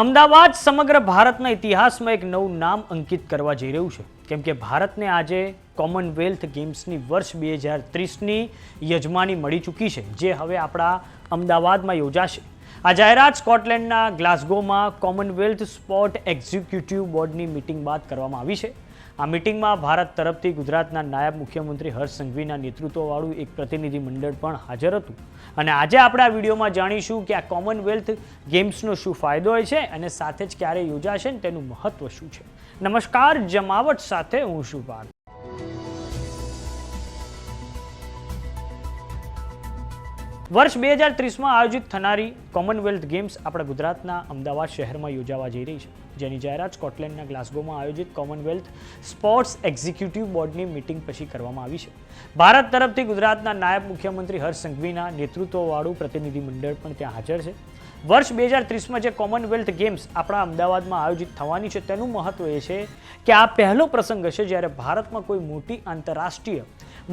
અમદાવાદ સમગ્ર ભારતના ઇતિહાસમાં એક નવું નામ અંકિત કરવા જઈ રહ્યું છે. કેમ કે ભારતને આજે કોમનવેલ્થ ગેમ્સની વર્ષ બે હજાર ત્રીસની યજમાની મળી ચૂકી છે, જે હવે આપણા અમદાવાદમાં યોજાશે. આ જાહેરાત સ્કોટલેન્ડના ગ્લાસગોમાં કોમનવેલ્થ સ્પોર્ટ એક્ઝિક્યુટિવ બોર્ડની મિટિંગ બાદ કરવામાં આવી છે. આ મિટિંગમાં ભારત તરફથી ગુજરાતના નાયબ મુખ્યમંત્રી હર્ષ સંઘવીના નેતૃત્વવાળું એક પ્રતિનિધિ મંડળ પણ હાજર હતું. અને આજે આપણે આ વિડીયોમાં જાણીશું કે આ કોમનવેલ્થ ગેમ્સનો શું ફાયદો હોય છે અને સાથે જ ક્યારે યોજાશે ને તેનું મહત્વ શું છે. નમસ્કાર, જમાવટ સાથે હું શું પાર્થ. વર્ષ બે હજાર ત્રીસમાં આયોજિત થનારી કોમનવેલ્થ ગેમ્સ આપણા ગુજરાતના અમદાવાદ શહેરમાં યોજાવા જઈ રહી છે. જેની જાહેરાત સ્કોટલેન્ડના ગ્લાસ્ગોમાં આયોજિત કોમનવેલ્થ સ્પોર્ટ્સ એક્ઝિક્યુટિવ બોર્ડની મિટિંગ પછી કરવામાં આવી છે. ભારત તરફથી ગુજરાતના નાયબ મુખ્યમંત્રી હર્ષ સંઘવીના નેતૃત્વવાળું પ્રતિનિધિમંડળ પણ ત્યાં હાજર છે. વર્ષ બે હજાર ત્રીસમાં જે કોમનવેલ્થ ગેમ્સ આપણા અમદાવાદમાં આયોજિત થવાની છે, તેનું મહત્વ એ છે કે આ પહેલો પ્રસંગ હશે જ્યારે ભારતમાં કોઈ મોટી આંતરરાષ્ટ્રીય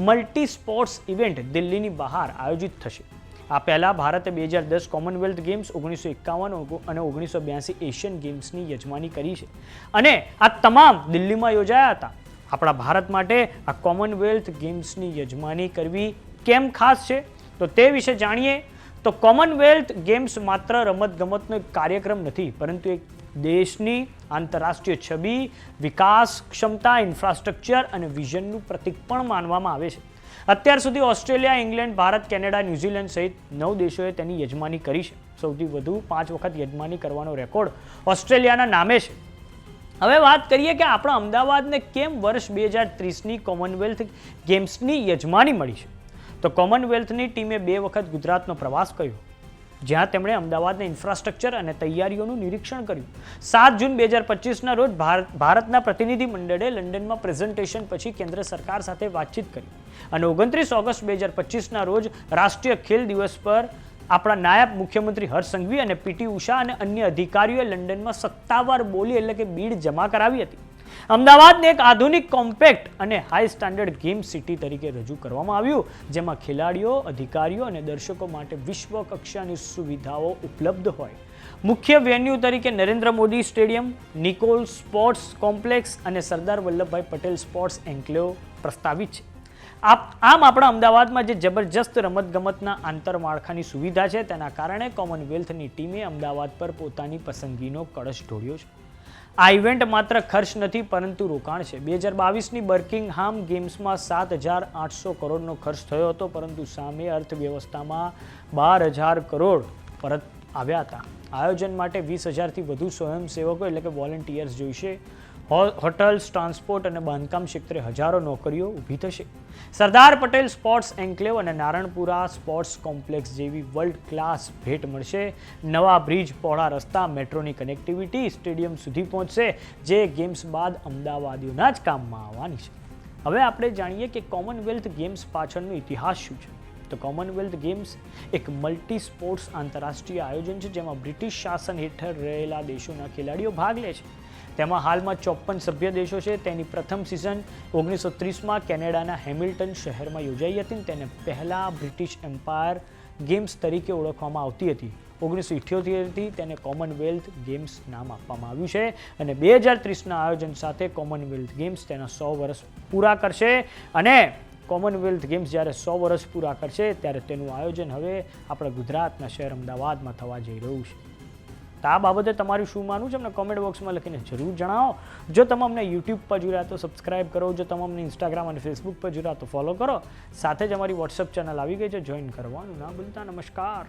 મલ્ટી સ્પોર્ટ્સ ઇવેન્ટ દિલ્હીની બહાર આયોજિત થશે. આ પહેલાં ભારતે બે હજાર દસ કોમનવેલ્થ ગેમ્સ, ઓગણીસો એકાવન અને ઓગણીસો બ્યાસી એશિયન ગેમ્સની યજમાની કરી છે. અને આ તમામ દિલ્હીમાં યોજાયા હતા. આપણા ભારત માટે આ કોમનવેલ્થ ગેમ્સની યજમાની કરવી કેમ ખાસ છે? તો તે વિશે જાણીએ. તો કોમનવેલ્થ ગેમ્સ માત્ર રમતગમતનો એક કાર્યક્રમ નથી, પરંતુ એક દેશની આંતરરાષ્ટ્રીય છબી વિકાસ ક્ષમતા ઇન્ફ્રાસ્ટ્રક્ચર અને વિઝનનું પ્રતીક પણ માનવામાં આવે છે. અત્યાર સુધી Australia, England, Bharat, Canada, New Zealand સહિત નવ દેશોએ તેની યજમાની કરી છે. સૌથી વધુ પાંચ વખત યજમાની કરવાનો રેકોર્ડ ઓસ્ટ્રેલિયાના નામે છે. હવે વાત કરીએ કે આપણા અમદાવાદને કેમ વર્ષ બે હજાર ત્રીસની કોમનવેલ્થ ગેમ્સની યજમાની મળી છે? તો કોમનવેલ્થની ટીમે બે વખત ગુજરાતનો પ્રવાસ કર્યો. જ્યાં તેમણે અમદાવાદના ઇન્ફ્રાસ્ટ્રક્ચર અને તૈયારીઓનું નિરીક્ષણ કર્યું. સાત જૂન બે હજાર પચીસના રોજ ભારત, ભારતના પ્રતિનિધિ મંડળે લંડનમાં પ્રેઝન્ટેશન પછી કેન્દ્ર સરકાર સાથે વાતચીત કરી. અને ઓગણત્રીસ ઓગસ્ટ બે હજાર પચીસના રોજ રાષ્ટ્રીય ખેલ દિવસ પર આપણા નાયબ મુખ્યમંત્રી હર્ષ સંઘવી અને પીટી ઉષા અને અન્ય અધિકારીઓએ લંડનમાં સત્તાવાર બોલી એટલે કે બીડ જમા કરાવી હતી. અમદાવાદને એક આધુનિક કોમ્પેક્ટ અને હાઈ સ્ટાન્ડર્ડ ગેમ સિટી તરીકે રજૂ કરવામાં આવ્યું, જેમાં ખેલાડીઓ, અધિકારીઓ અને દર્શકો માટે વિશ્વ કક્ષાની સુવિધાઓ ઉપલબ્ધ હોય. મુખ્ય વેન્યુ તરીકે Narendra Modi stadium, Nikol sports complex અને સરદાર વલ્લભભાઈ પટેલ સ્પોર્ટ્સ એન્કલેવ પ્રસ્તાવિત છે. આમ આપણા અમદાવાદમાં જે જબરજસ્ત રમતગમતના આંતરમાળખાની સુવિધા છે, તેના કારણે કોમનવેલ્થની ટીમે અમદાવાદ પર પોતાની પસંદગીનો કળશ ઢોળ્યો છે. આ ઇવેન્ટ માત્ર ખર્ચ નથી, પરંતુ રોકાણ છે. બે હજાર બાવીસની બર્કિંગહામ ગેમ્સમાં સાત હજાર આઠસો કરોડનો ખર્ચ થયો હતો, પરંતુ સામે અર્થવ્યવસ્થામાં બાર હજાર કરોડ પરત આવ્યા હતા. આયોજન માટે વીસ હજારથી વધુ સ્વયંસેવકો એટલે કે વોલેન્ટિયર્સ જોઈશે. હોટલ્સ ટ્રાન્સપોર્ટ અને બાંધકામ ક્ષેત્રે હજારો નોકરીઓ ઊભી થશે. સરદાર પટેલ સ્પોર્ટ્સ એન્કલેવ અને નારણપુરા સ્પોર્ટ્સ કોમ્પ્લેક્સ જેવી વર્લ્ડ ક્લાસ ભેટ મળશે. નવા બ્રિજ, પહોળા રસ્તા, મેટ્રોની કનેક્ટિવિટી સ્ટેડિયમ સુધી પહોંચશે, જે ગેમ્સ બાદ અમદાવાદીઓના જ કામમાં આવવાની છે. હવે આપણે જાણીએ કે કોમનવેલ્થ ગેમ્સ પાછળનો ઇતિહાસ શું છે. તો કોમનવેલ્થ ગેમ્સ એક મલ્ટી સ્પોર્ટ્સ આંતરરાષ્ટ્રીય આયોજન છે, જેમાં બ્રિટિશ શાસન હેઠળ રહેલા દેશોના ખેલાડીઓ ભાગ લે છે. તેમાં હાલમાં ચોપન સભ્ય દેશો છે. તેની પ્રથમ સિઝન ઓગણીસો ત્રીસમાં કેનેડાના હેમિલ્ટન શહેરમાં યોજાઈ હતી તેને પહેલાં બ્રિટિશ એમ્પાયર ગેમ્સ તરીકે ઓળખવામાં આવતી હતી. ઓગણીસો ઇઠ્યોતેરથી તેને કોમનવેલ્થ ગેમ્સ નામ આપવામાં આવ્યું છે અને બે હજાર ત્રીસના આયોજન સાથે કોમનવેલ્થ ગેમ્સ તેના સો વર્ષ પૂરા કરશે અને કોમનવેલ્થ ગેમ્સ જ્યારે સો વર્ષ પૂરા કરશે, ત્યારે તેનું આયોજન હવે આપણા ગુજરાતના શહેર અમદાવાદમાં થવા જઈ રહ્યું છે. તો આ બાબતે તમારું શું માનવું છે? અમને કોમેન્ટ બોક્સમાં લખીને જરૂર જણાવો. જો તમે અમને યુટ્યુબ પર જોયા તો સબસ્ક્રાઇબ કરો. જો તમે અમને ઇન્સ્ટાગ્રામ અને ફેસબુક પર જોયા તો ફોલો કરો. સાથે જ અમારી વોટ્સઅપ ચેનલ આવી ગઈ છે. જોઈન કરવાનું ના ભૂલતા. નમસ્કાર.